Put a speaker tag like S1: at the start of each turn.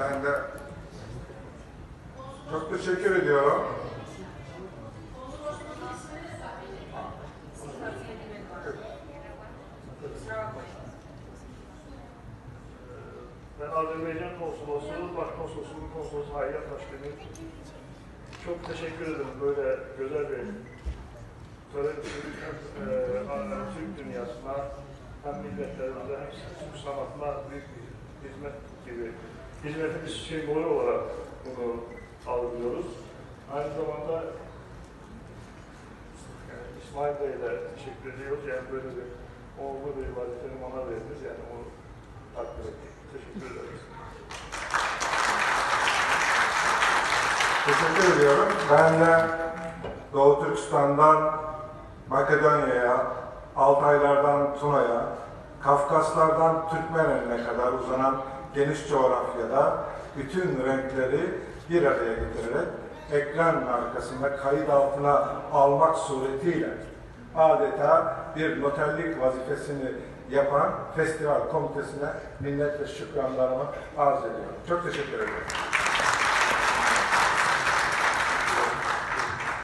S1: Ben de çok teşekkür ediyorum.
S2: Ben Azerbaycan Konsolosluğu, Başkonsolosluğu Konsolosu Hayyat Başkanı. Çok teşekkür ederim böyle güzel bir tören hem e, Türk dünyasına hem milletlerimize hem Türk büyük bir hizmet gibi hizmetimiz sembolü olarak bunu algılıyoruz. Aynı zamanda yani İsmail Bey'e de teşekkür ediyoruz. Yani böyle bir oğlu bir vazifenin ona verdiniz. Yani onu takdir ettik. Teşekkür ederiz.
S1: Teşekkür ediyorum. Ben de Doğu Türkistan'dan Makedonya'ya, Altaylardan Tuna'ya, Kafkaslardan Türkmeneli'ne kadar uzanan geniş coğrafyada bütün renkleri bir araya getirerek ekran arkasında kayıt altına almak suretiyle adeta bir noterlik vazifesini yapan festival komitesine minnet ve şükranlarımı arz ediyorum. Çok teşekkür ederim.